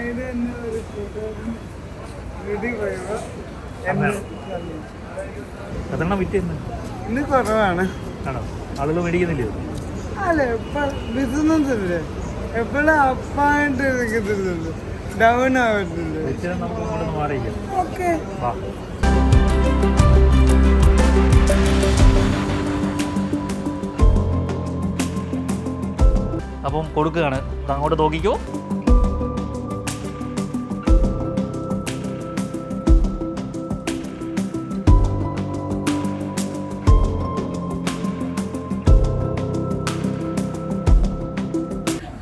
ഇത് തന്നെ ഒരു കൂട്ടുകാരൻ വീട്ടിൽ പോയപ്പോ എന്നെ തന്നു. എത്രണ്ണം വിറ്റ് ഇന്ന് കുറവാണ്. ആണോ? ആളുകൾ മേടിക്കുന്നില്ലേ? ഇത്? അല്ല ഇപ്പൊ ബിസിനസ് ഇല്ലേ? എപ്പോഴും അപ്പായിട്ട് ഡൗൺ ആവുന്നുണ്ട് നമുക്ക് മാറിയില്ല. ഓക്കെ അപ്പം കൊടുക്കുകയാണ്. അങ്ങോട്ട് നോക്കിക്കോ.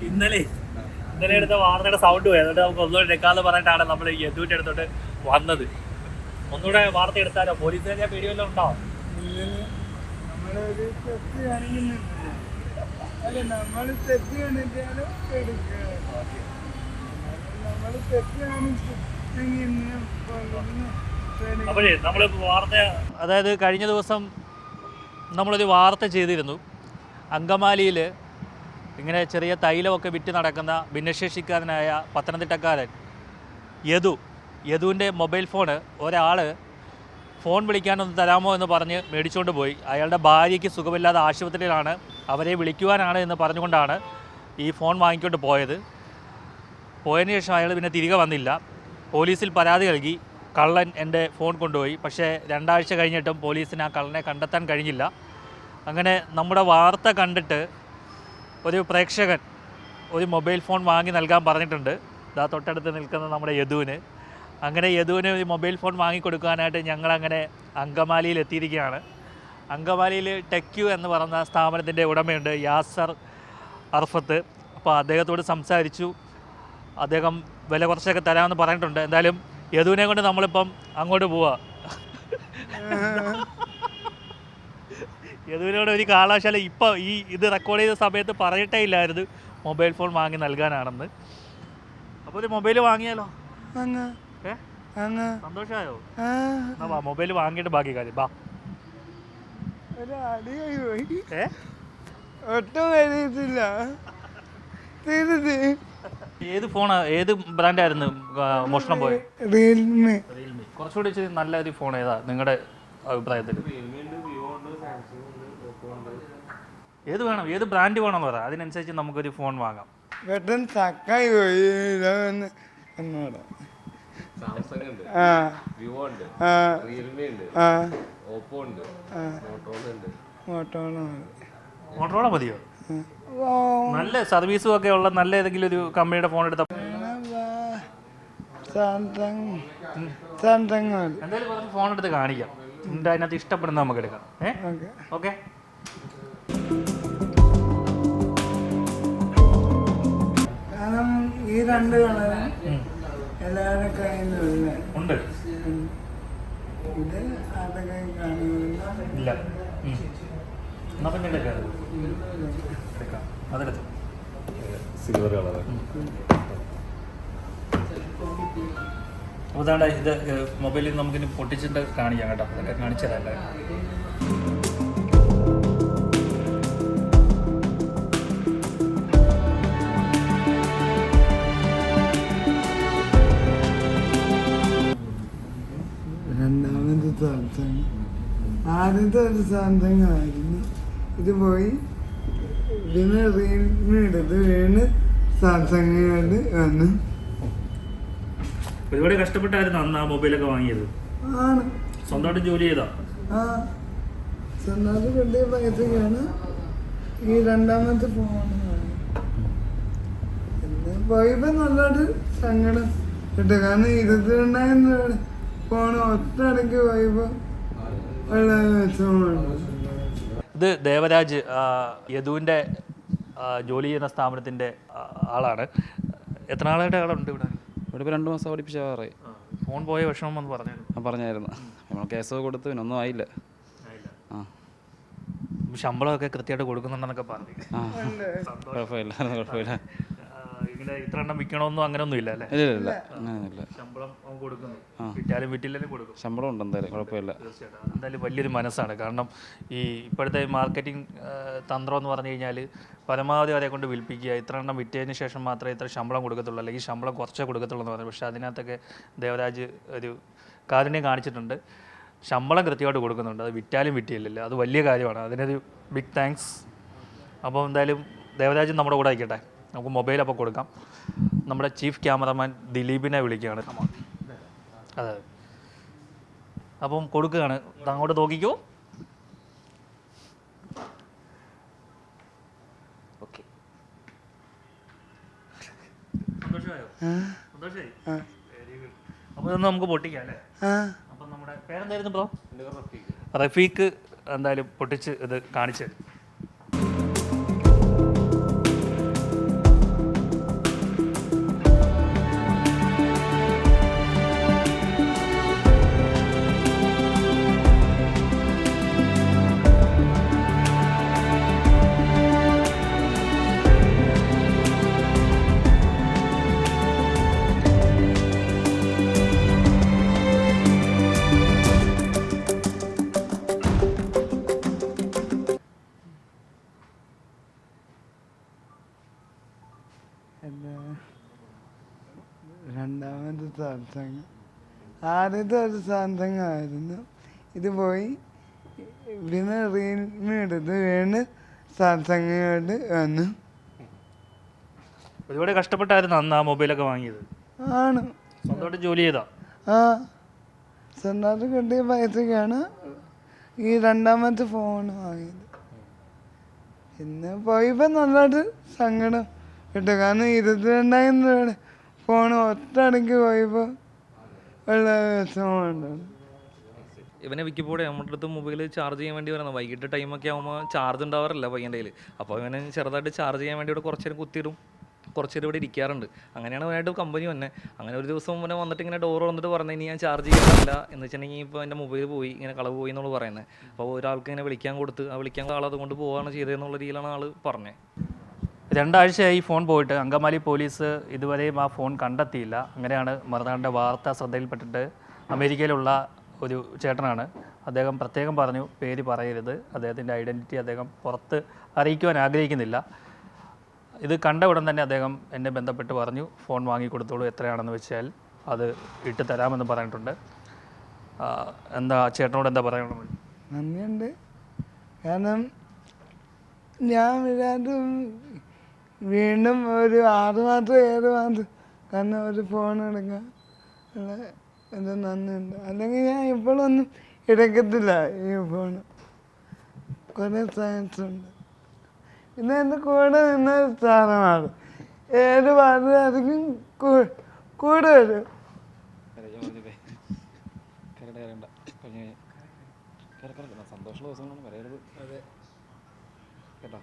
ഇന്നലെ ഇന്നലെ എടുത്ത വാർത്തയുടെ സൗണ്ട് പോയി. അതുകൊണ്ട് നമുക്ക് ഒന്നുകൂടെ എടുക്കാന്ന് പറഞ്ഞിട്ടാണ് നമ്മൾ യദുവിന്റെ എടുത്തോട്ട് വന്നത്. ഒന്നുകൂടെ വാർത്ത എടുത്താലോ? പോലീസുകാരെ പേടി വല്ലതും ഉണ്ടോ? നമ്മളൊരു അല്ല നമ്മൾ നമ്മൾ അപ്പോഴേ നമ്മൾ വാർത്ത അതായത് കഴിഞ്ഞ ദിവസം നമ്മളൊരു വാർത്ത ചെയ്തിരുന്നു. അങ്കമാലിയിൽ ഇങ്ങനെ ചെറിയ തൈലമൊക്കെ വിറ്റ് നടക്കുന്ന ഭിന്നശേഷിക്കാരനായ പത്തനംതിട്ടക്കാരൻ യദു. യദുവിന്റെ മൊബൈൽ ഫോണ് ഒരാൾ ഫോൺ വിളിക്കാനൊന്ന് തരാമോ എന്ന് പറഞ്ഞ് മേടിച്ചുകൊണ്ട് പോയി. അയാളുടെ ഭാര്യയ്ക്ക് സുഖമില്ലാതെ ആശുപത്രിയിലാണ് അവരെ വിളിക്കുവാനാണ് എന്ന് പറഞ്ഞുകൊണ്ടാണ് ഈ ഫോൺ വാങ്ങിക്കൊണ്ട് പോയത്. പോയതിന് ശേഷം അയാൾ പിന്നെ തിരികെ വന്നില്ല. പോലീസിൽ പരാതി നൽകി. കള്ളൻ എന്റെ ഫോൺ കൊണ്ടുപോയി. പക്ഷേ രണ്ടാഴ്ച കഴിഞ്ഞിട്ടും പോലീസിന് ആ കള്ളനെ കണ്ടെത്താൻ കഴിഞ്ഞില്ല. അങ്ങനെ നമ്മുടെ വാർത്ത കണ്ടിട്ട് ഒരു പ്രേക്ഷകൻ ഒരു മൊബൈൽ ഫോൺ വാങ്ങി നൽകാൻ പറഞ്ഞിട്ടുണ്ട്. ഇതാ തൊട്ടടുത്ത് നിൽക്കുന്ന നമ്മുടെ യദുവിന്. അങ്ങനെ യദുവിന് മൊബൈൽ ഫോൺ വാങ്ങിക്കൊടുക്കാനായിട്ട് ഞങ്ങളങ്ങനെ അങ്കമാലിയിൽ എത്തിയിരിക്കുകയാണ്. അങ്കമാലിയിൽ ടെക്യു എന്ന് പറഞ്ഞ സ്ഥാപനത്തിന്റെ ഉടമയുണ്ട് യാസർ അർഫത്ത്. അപ്പോൾ അദ്ദേഹത്തോട് സംസാരിച്ചു. അദ്ദേഹം വില കുറച്ചൊക്കെ തരാമെന്ന് പറഞ്ഞിട്ടുണ്ട്. എന്തായാലും യദുവിനെ കൊണ്ട് നമ്മളിപ്പം അങ്ങോട്ട് പോവാ. യദുവിനോട് ഒരു കാലാശാല ഇപ്പോൾ ഈ ഇത് റെക്കോർഡ് ചെയ്ത സമയത്ത് പറയട്ടേ ഇല്ലായിരുന്നു മൊബൈൽ ഫോൺ വാങ്ങി നൽകാനാണെന്ന്. അപ്പോൾ ഒരു മൊബൈൽ വാങ്ങിയാലോ? സന്തോഷമായോ? മൊബൈൽ വാങ്ങിയിട്ട് ബാക്കി കാര്യം. ബാ. ഒരു ഏത് ഫോണാ? ഏത് ബ്രാൻഡായിരുന്നു? മോഷണം പോയത് റിയൽമി. റിയൽമി. കുറച്ചുകൂടി ഇച്ചിരി നല്ലൊരു ഫോൺ ഏതാ നിങ്ങളുടെ അഭിപ്രായത്തിൽ ഏത് വേണം? ഏത് ബ്രാൻഡ് വേണം എന്ന് പറയാം അതിനനുസരിച്ച് നമുക്കൊരു ഫോൺ വാങ്ങാം. പെട്ടെന്ന് തക്കായി പോയി. എന്നോട് മോട്ടറോള മതിയോ? നല്ല സർവീസും ഒക്കെ ഉള്ള നല്ല ഏതെങ്കിലും ഒരു കമ്പനിയുടെ ഫോൺ എടുത്ത എന്തായാലും കുറച്ച് ഫോൺ എടുത്ത് കാണിക്കാം. എന്നിട്ട് അതിനകത്ത് ഇഷ്ടപ്പെടുന്ന നമുക്ക് എടുക്കാം. ഏ? ഓക്കെ. ഈ രണ്ട് കളറും ഉണ്ട്. ഇല്ല. എന്നാ പിന്നെ എടുക്കാം. എടുക്കാം. അതെടുത്തു. Silver colour. അപ്പോൾ ഇതാണ്ട് ഇത് മൊബൈലിൽ നമുക്കിനി പൊട്ടിച്ചിട്ട് കാണിക്കാം കേട്ടോ. അതൊക്കെ കാണിച്ചു സാംസങ് ആദ്യത്തെ ഒരു സാംസങ് ഇത് പോയി ഇതിന് റിയൽമി എടുത്ത് വീണ് സാംസങ് കൊണ്ട് വന്നു. ഒരുപാട് കഷ്ടപ്പെട്ടായിരുന്നു അന്ന് ആ മൊബൈലൊക്കെ വാങ്ങിയത്. ആണ്. സ്വന്തമായിട്ട് ജോലി ചെയ്താ? ആ. സ്വന്തമായിട്ട് വലിയ പൈസക്കാണ് ഈ രണ്ടാമത്തെ ഫോൺ പോയപ്പോ നല്ലൊരു സങ്കടം കിട്ടും. കാരണം ഇരുപത്തിരണ്ടായിരം രൂപ ഫോൺ ഒറ്റയടയ്ക്ക് വൈബ് ഉള്ള ഇത് ദേവരാജ് യദുവിന്റെ ജോലി ചെയ്യുന്ന സ്ഥാപനത്തിന്റെ ആളാണ്. എത്ര നാളായിട്ട് ആളുണ്ട് ഇവിടെ? ഇവിടെ ഇപ്പോൾ രണ്ട് മാസം പഠിപ്പിച്ചാറേ ഫോൺ പോയ വിഷമം എന്ന് പറഞ്ഞു ഞാൻ പറഞ്ഞായിരുന്നു. നമ്മൾ കേസ് കൊടുത്ത് പിന്നെ ഒന്നും ആയില്ല. ആ. ശമ്പളമൊക്കെ കൃത്യമായിട്ട് കൊടുക്കുന്നുണ്ടെന്നൊക്കെ പറഞ്ഞു. കുഴപ്പമില്ല. കുഴപ്പമില്ല. ഇത്ര എണ്ണം വിൽക്കണമെന്നോ അങ്ങനെയൊന്നും ഇല്ല അല്ലേ? ഇല്ല അങ്ങനെയൊന്നുമില്ല. ശമ്പളം അവൻ കൊടുക്കുന്നു. വിറ്റാലും വിറ്റില്ലെങ്കിലും കൊടുക്കും. ശമ്പളം ഉണ്ട് എന്തായാലും കുഴപ്പമില്ല. തീർച്ചയായിട്ടും. അതെന്തായാലും വലിയൊരു മനസ്സാണ്. കാരണം ഈ ഇപ്പോഴത്തെ മാർക്കറ്റിംഗ് തന്ത്രം എന്ന് പറഞ്ഞു കഴിഞ്ഞാൽ പരമാവധി അവരെ കൊണ്ട് വിൽപ്പിക്കുക ഇത്ര എണ്ണം വിറ്റതിന് ശേഷം മാത്രമേ ഇത്ര ശമ്പളം കൊടുക്കത്തുള്ളൂ അല്ലെങ്കിൽ ശമ്പളം കുറച്ചേ കൊടുക്കത്തുള്ളൂ എന്ന് പറഞ്ഞു. പക്ഷെ അതിനകത്തൊക്കെ ദേവരാജ് ഒരു കാരുണ്യം കാണിച്ചിട്ടുണ്ട്. ശമ്പളം കൃത്യമായിട്ട് കൊടുക്കുന്നുണ്ട്. അത് വിറ്റാലും വിറ്റിയില്ലല്ലോ. അത് വലിയ കാര്യമാണ്. അതിനൊരു ബിഗ് താങ്ക്സ് അപ്പോൾ എന്തായാലും ദേവരാജ് നമ്മുടെ കൂടെ ആയിക്കട്ടെ. നമുക്ക് മൊബൈൽ അപ്പോൾ കൊടുക്കാം. നമ്മുടെ ചീഫ് ക്യാമറമാൻ ദിലീപിനെ വിളിക്കുകയാണ്. അതെ. അപ്പം കൊടുക്കുകയാണ്. അങ്ങോട്ട് നോക്കിക്കോ. ഓക്കെ അപ്പോൾ ഇതൊന്ന് നമുക്ക് പൊട്ടിക്കാം അല്ലേ? അപ്പം നമ്മുടെ പേരെന്തായിരുന്നു ബ്രോ? റഫീഖ്. എന്തായാലും പൊട്ടിച്ച് ഇത് കാണിച്ച് എന്താ രണ്ടാമത് സാംസങ്. ആദ്യത്തെ ഒരു സാംസങ് ആയിരുന്നു. ഇത് പോയി ഇവിടുന്ന് റീൽമി എടുത്ത് വീണ് സാംസങ്ങിലോട്ട് വന്നു. ഒരുപാട് കഷ്ടപ്പെട്ടായിരുന്നു അന്ന് ആ മൊബൈലൊക്കെ വാങ്ങിയത്. ആണ്. സ്വന്തമായിട്ട് ജോലി ചെയ്താ? ആ. സ്വന്തമായിട്ട് കിട്ടിയ പൈസക്കാണ് ഈ രണ്ടാമത്തെ ഫോൺ വാങ്ങിയത്. പിന്നെ പോയപ്പോൾ നല്ലതായിട്ട് സങ്കടം. കിട്ടും കാരണം ഇരുപത്തിരണ്ടായിരം രൂപയുടെ ഫോൺ ഒറ്റടയ്ക്ക് പോയപ്പോൾ ഉള്ള വിഷമമുണ്ട്. ഇവനെ വിക്കിപ്പോടെ നമ്മുടെ അടുത്ത് മൊബൈൽ ചാർജ് ചെയ്യാൻ വേണ്ടി വരുന്നത് വൈകിട്ട് ടൈമൊക്കെ ആകുമ്പോൾ ചാർജ് ഉണ്ടാവാറില്ല പയ്യന്റെ കയ്യിൽ അപ്പോൾ ഇവനെ ചെറുതായിട്ട് ചാർജ് ചെയ്യാൻ വേണ്ടി ഇവിടെ കുറച്ച് നേരം കുത്തിയിടും. കുറച്ച് നേരം ഇവിടെ ഇരിക്കാറുണ്ട്. അങ്ങനെയാണ് അവനായിട്ട് കമ്പനി വന്നെ. അങ്ങനെ ഒരു ദിവസം ഇവനെ വന്നിട്ട് ഇങ്ങനെ ഡോർ വന്നിട്ട് പറഞ്ഞു ഇനി ഞാൻ ചാർജ് ചെയ്യാറില്ല എന്ന് വെച്ചിട്ടുണ്ടെങ്കിൽ ഇപ്പോൾ എന്റെ മൊബൈൽ പോയി ഇങ്ങനെ കളവ് പോയി എന്നുള്ളത് പറയുന്നത്. അപ്പോൾ ഒരാൾക്ക് ഇങ്ങനെ വിളിക്കാൻ കൊടുത്ത് ആ വിളിക്കാൻ ആൾ അതുകൊണ്ട് പോവുകയാണ് ചെയ്തതെന്നുള്ള രീതിയിലാണ് ആൾ പറഞ്ഞത് രണ്ടാഴ്ചയായി ഫോൺ പോയിട്ട് അങ്കമാലി പോലീസ് ഇതുവരെയും ആ ഫോൺ കണ്ടെത്തിയില്ല. അങ്ങനെയാണ് മറുനാടിന്റെ വാർത്ത ശ്രദ്ധയിൽപ്പെട്ടിട്ട് അമേരിക്കയിലുള്ള ഒരു ചേട്ടനാണ്. അദ്ദേഹം പ്രത്യേകം പറഞ്ഞു പേര് പറയരുത്. അദ്ദേഹത്തിന്റെ ഐഡന്റിറ്റി അദ്ദേഹം പുറത്ത് അറിയിക്കുവാൻ ആഗ്രഹിക്കുന്നില്ല. ഇത് കണ്ട ഉടൻ തന്നെ അദ്ദേഹം എന്നെ ബന്ധപ്പെട്ട് പറഞ്ഞു ഫോൺ വാങ്ങിക്കൊടുത്തോളൂ എത്രയാണെന്ന് വെച്ചാൽ അത് ഇട്ട് തരാമെന്ന് പറഞ്ഞിട്ടുണ്ട്. എന്താ ചേട്ടനോട് എന്താ പറയാനുള്ളത്? നന്ദിയുണ്ട്. കാരണം ഞാൻ വിചാരിച്ചു വീണ്ടും ഒരു ആറ് മാസം ഏഴ് മാസം കാരണം ഒരു ഫോൺ എടുക്കാൻ. ഉള്ള ഇത് നന്ദിയുണ്ട്. അല്ലെങ്കിൽ ഞാൻ ഇപ്പോഴൊന്നും എടുക്കത്തില്ല ഈ ഫോൺ കുറേ സയൻസ് ഉണ്ട്. പിന്നെ എന്റെ കൂടെ നിന്ന സാധനമാണ്. ഏത് അധികം കൂടെ വരും. സന്തോഷമുള്ള ദിവസങ്ങളാണ്. കരയരുത് അതെ. കേട്ടോ?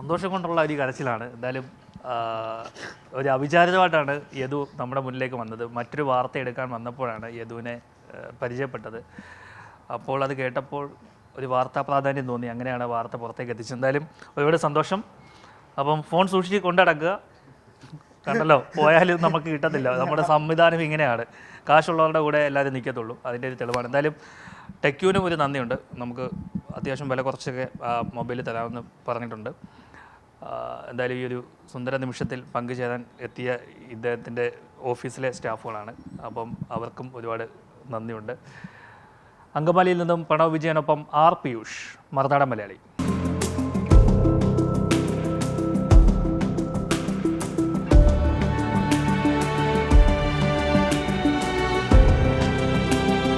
സന്തോഷം കൊണ്ടുള്ള ഒരു കരച്ചിലാണ്. എന്തായാലും ഒരു അവിചാരിതമായിട്ടാണ് യദു നമ്മുടെ മുന്നിലേക്ക് വന്നത്. മറ്റൊരു വാർത്ത എടുക്കാൻ വന്നപ്പോഴാണ് യദുവിനെ പരിചയപ്പെട്ടത്. അപ്പോൾ അത് കേട്ടപ്പോൾ ഒരു വാർത്താ പ്രാധാന്യം തോന്നി. അങ്ങനെയാണ് വാർത്ത പുറത്തേക്ക് എത്തിച്ചത്. എന്തായാലും ഒരുപാട് സന്തോഷം. അപ്പം ഫോൺ സൂക്ഷിച്ച് കൊണ്ടടക്കുക. കണ്ടല്ലോ പോയാലും നമുക്ക് കിട്ടത്തില്ല. നമ്മുടെ സംവിധാനം ഇങ്ങനെയാണ്. കാശുള്ളവരുടെ കൂടെ എല്ലാവരും നിൽക്കത്തുള്ളൂ. അതിന്റെ ഒരു തെളിവാണ്. എന്തായാലും ടെക്യൂനും ഒരു നന്ദിയുണ്ട്. നമുക്ക് അത്യാവശ്യം വില കുറച്ചൊക്കെ മൊബൈൽ തരാമെന്ന് പറഞ്ഞിട്ടുണ്ട്. എന്തായാലും ഈ ഒരു സുന്ദര നിമിഷത്തിൽ പങ്കുചേരാൻ എത്തിയ ഇദ്ദേഹത്തിന്റെ ഓഫീസിലെ സ്റ്റാഫുകളാണ്. അപ്പം അവർക്കും ഒരുപാട് നന്ദിയുണ്ട്. അങ്കമാലിയിൽ നിന്നും പ്രണവ് വിജയനൊപ്പം ആർ പിയൂഷ് മറുനാടൻ മലയാളി.